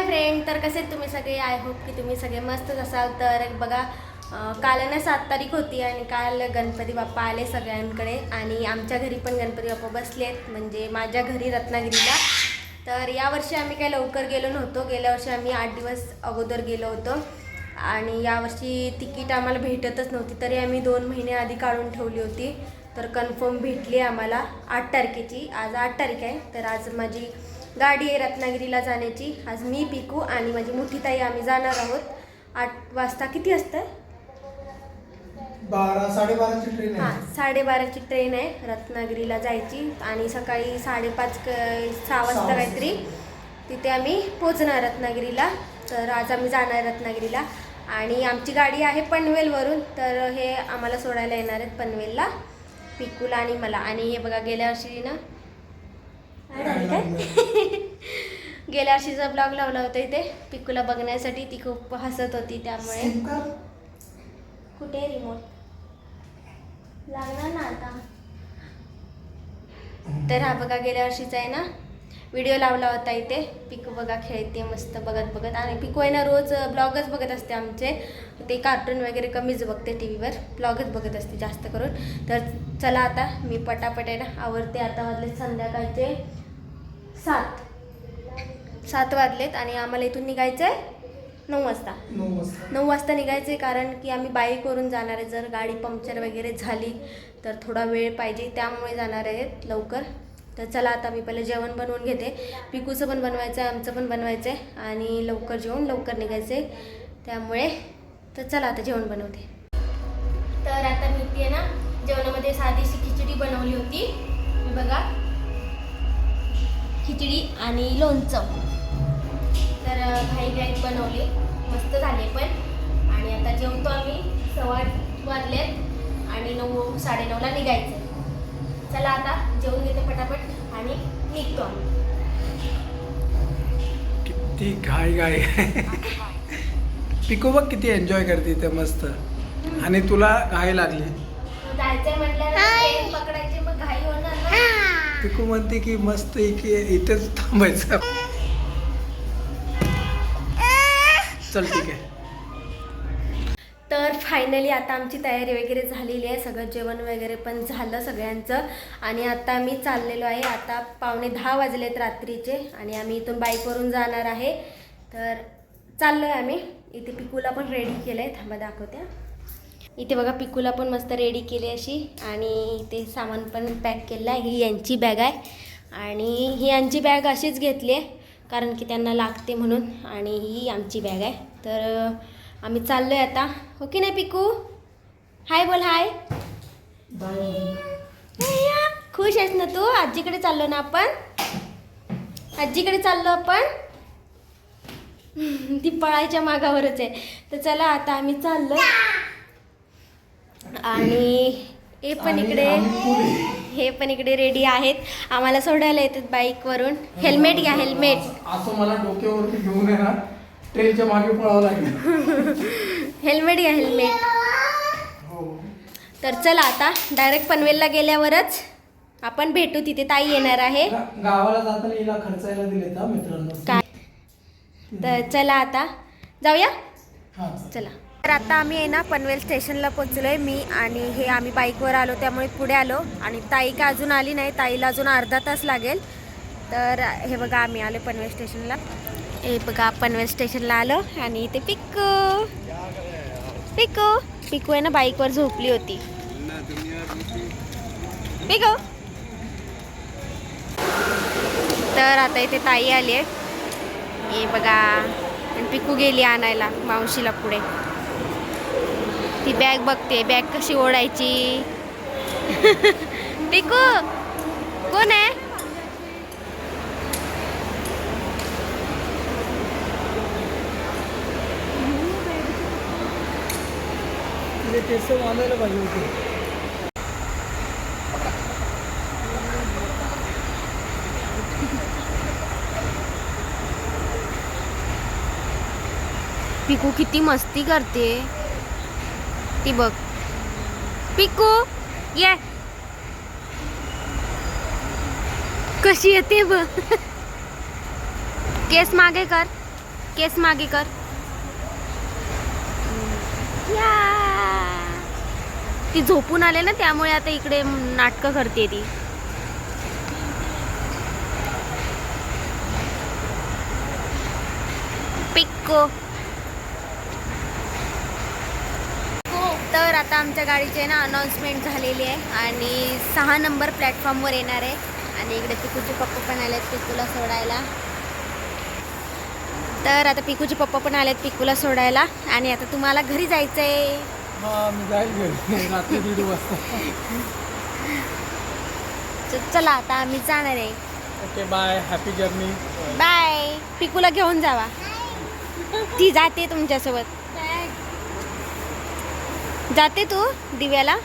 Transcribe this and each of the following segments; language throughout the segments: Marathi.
हाय फ्रेंड तर कसे आहेत तुम्ही सगळे? आय होप की तुम्ही सगळे मस्तच असाल. तर बघा काल ना सात तारीख होती आणि काल गणपती बाप्पा आले सगळ्यांकडे आणि आमच्या घरी पण गणपती बाप्पा बसले आहेत म्हणजे माझ्या घरी रत्नागिरीला. तर यावर्षी आम्ही काही लवकर गेलो नव्हतो. गेल्या वर्षी आम्ही आठ दिवस अगोदर गेलो होतो आणि यावर्षी तिकीट आम्हाला भेटतच नव्हती तरी आम्ही दोन महिने आधी काढून ठेवली होती. तर कन्फर्म भेटली आम्हाला आठ तारखेची. आज आठ तारीख आहे तर आज माझी गाडी आहे रत्नागिरीला जाण्याची. आज मी पिकू आणि माझी मोठी ताई आम्ही जाणार आहोत. आठ वाजता किती असतं बारा साडेबाराची ट्रेन हां साडेबाराची ट्रेन आहे. रत्नागिरीला जायची आणि सकाळी साडेपाच क सहा वाजता. काहीतरी तिथे आम्ही पोचणार रत्नागिरीला. तर आज आम्ही जाणार रत्नागिरीला. आणि आमची गाडी आहे पनवेलवरून. तर हे आम्हाला सोडायला येणार आहेत पनवेलला. पिकूला आणि मला. आणि हे बघा गेल्या वर्षी ना गेल्या वर्षीचा ब्लॉग लावला होता इथे पिकूला बघण्यासाठी ती खूप हसत होती त्यामुळे. कुठे रिमोट लागणार ना आता. तर हा बघा गेल्या वर्षीचा आहे ना व्हिडिओ लावला होता इथे. पिकू बघा खेळते मस्त बघत बघत. आणि पिकू आहे ना रोज ब्लॉगच बघत असते आमचे. ते कार्टून वगैरे कमीच बघते टी व्हीवर ब्लॉगच बघत असते जास्त करून. तर चला आता मी पटापट आहे ना आवडते आता वाजले संध्याकाळचे. सात. सात वाजलेत आणि आम्हाला इथून निघायचं आहे नऊ वाजता. नऊ वाजता. नऊ वाजता निघायचे कारण की आम्ही बाईकवरून जाणार आहे. जर गाडी पंक्चर वगैरे झाली तर थोडा वेळ पाहिजे. त्यामुळे जाणार आहेत लवकर. तर चला आता मी पहिले जेवण बनवून घेते. पिकूचं पण बनवायचं आहे आमचं पण बनवायचं आहे आणि लवकर जेवण लवकर निघायचं आहे त्यामुळे तर चला आता जेवण बनवते. तर आता मी ती आहे ना जेवणामध्ये साधीशी खिचडी बनवली होती. बघा. खिचडी आणि लोणचं. तर घाई घाईत बनवले. मस्त झाले पण. आणि आता जेवतो आम्ही. सव्वा आठ वाजलेत आणि नऊ साडेनऊला निघायचं. चला आता जेवून घेते पटापट आणि निघतो आम्ही. किती घाई घाई. पिको बघ किती एन्जॉय करते इथे मस्त. आणि तुला घाई लागली. जायचंय म्हटल्यावर ट्रेन पकडायची मग घाई होणार ना पिकू म्हणते की मस्त की इथेच थांबायचं. चल ठीक आहे. तर फायनली आता आमची तयारी वगैरे झालेली आहे. सगळं जेवण वगैरे पण झालं सगळ्यांचं. आणि आता आम्ही चाललेलो आहे. आता पावणे दहा वाजलेत रात्रीचे आणि आम्ही इथून बाईकवरून जाणार आहे. तर चाललो आहे आम्ही. इथे पिकूला पण रेडी केलं आहे थांबा दाखवत्या इथे बघा पिकूला पण मस्त रेडी केली अशी. आणि इथे सामान पण पॅक केलं आहे. ही यांची बॅग आहे. आणि ही यांची बॅग अशीच घेतली आहे कारण की त्यांना लागते म्हणून. आणि ही आमची बॅग आहे. तर आम्ही चाललो आहे आता. हो की नाही पिकू? हाय बोल हाय खुश आहेस ना तू? आजीकडे चाललो ना आपण? आजीकडे चाललो आपण? ती पळायच्या मागावरच आहे. तर चला आता आम्ही चाललो आणि हे पण इकडे. हे पण इकडे रेडी आहेत. आम्हाला सोडायला येतात बाईकवरून. हेल्मेट घ्या हेल्मेट असं मला डोक्यावरती घेऊन आहे ना ट्रेनच्या मागे पळावं लागेल. हेल्मेट घ्या हेल्मेट हो. तर चला आता डायरेक्ट पनवेलला गेल्यावरच आपण भेटू. तिथे ताई येणार आहे. गा- गावाला जाताना हिला खर्चायला दिले का मित्रांनो. काय? तर चला आता. जाऊया? हा चला. तर आता आम्ही आहे ना पनवेल स्टेशनला पोचलो आहे मी आणि हे आम्ही बाईकवर आलो त्यामुळे पुढे आलो. आणि ताई का अजून आली नाही ताईला अजून अर्धा तास लागेल. तर हे बघा आम्ही आलो पनवेल स्टेशनला. हे बघा पनवेल स्टेशनला आलो आणि इथे पिकू. पिकू. पिकू आहे ना बाईकवर झोपली होती. पिक्कू तर आता इथे ताई आली आहे. हे बघा आणि पिकू गेली आणायला मावशीला पुढे. ती बॅग बघते बॅग कशी ओढायची? पिकू कोण आहे? पाहिजे होते. पिकू किती मस्ती करते. ती बघ. पिकू ये. कशी येते बघ. केस मागे कर. केस मागे कर. या. ती झोपून आले ना त्यामुळे आता इकडे नाटकं करते ती. पिक्को तर आता आमच्या गाडीची ना अनाऊन्समेंट झालेली आहे आणि सहा नंबर प्लॅटफॉर्मवर येणार आहे. आणि इकडे पिकूचे पप्पा पण आलेत पिकूला सोडायला. तर आता पिकूचे पप्पा पण आलेत पिकूला सोडायला. आणि आता तुम्हाला घरी जायचं आहे चला आता आम्ही जाणार आहे. Okay bye. Happy journey bye. पिकूला घेऊन जावा. ती जाते तुमच्यासोबत. जाते तू दिव्याला.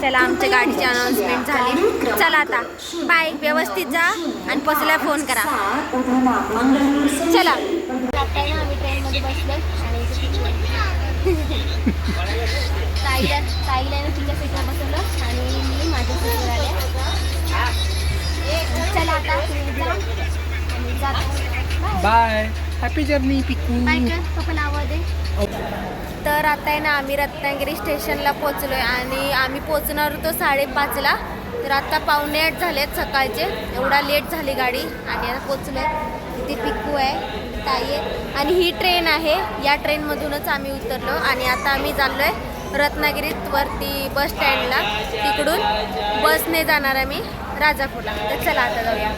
चला आमच्या गाडीची अनाऊन्समेंट झाली. चला आता. बाय व्यवस्थित जा आणि पोचल्या फोन करा. चला. आता ना आम्ही ट्रेनमध्ये बसलो. आणि ताईला ताईला ना तिच्या सीटला बसवलं. आणि मी माझ्या सीटवर आले. चला आता आणि जातो. बाय हॅपी जर्नी पिकू आहे तर आता आहे ना आम्ही रत्नागिरी स्टेशनला पोचलोय आणि आम्ही पोचणार होतो साडेपाचला. तर आता पावणे आठ झालेत सकाळचे. एवढा लेट झाली गाडी आणि आता पोचलोय इथे पिकू आहे ताई आहे. आणि ही ट्रेन आहे. या ट्रेनमधूनच आम्ही उतरलो आणि आता आम्ही चाललोय रत्नागिरीत वरती बस स्टँडला तिकडून बसने जाणार आम्ही राजापूरला. तर चला आता जाऊया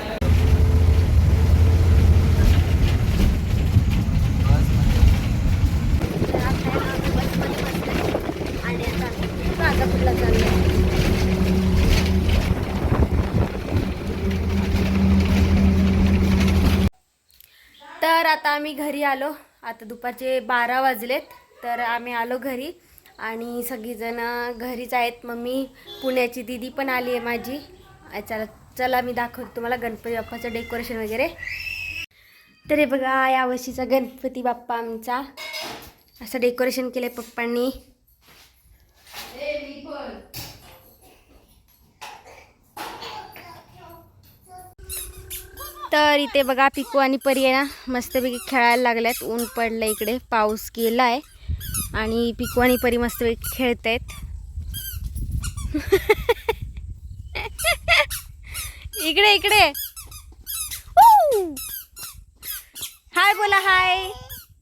आणि आता आम्ही राजापूरला चाललोय तर आता आम्ही घरी आलो. आता दुपारचे बारा वाजलेत तर आम्ही आलो घरी. आणि सगळीजण घरीच आहेत. मम्मी पुण्याची दिदी पण आली आहे माझी. चला चला मी दाखवते तुम्हाला गणपती बाप्पाचं डेकोरेशन वगैरे. तर हे बघा यावर्षीचा गणपती बाप्पा आमचा. असं डेकोरेशन केलं आहे पप्पांनी. तर इथे बघा पिकू आणि परी आहे ना मस्तपैकी खेळायला लागल्यात. ऊन पडलं इकडे पाऊस गेला आहे आणि पिकू आणि परी मस्तपैकी खेळत आहेत इकडे. इकडे! हाय बोला हाय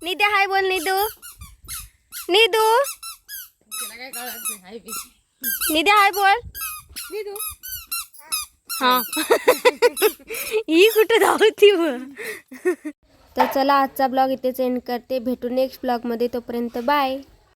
निद्या हाय बोल निदू. निदू. निद्या हाय बोल. हा. ही कुठं धावती मग? तर चला आजचा ब्लॉग इथेच एंड करते. भेटू नेक्स्ट ब्लॉगमध्ये. तोपर्यंत बाय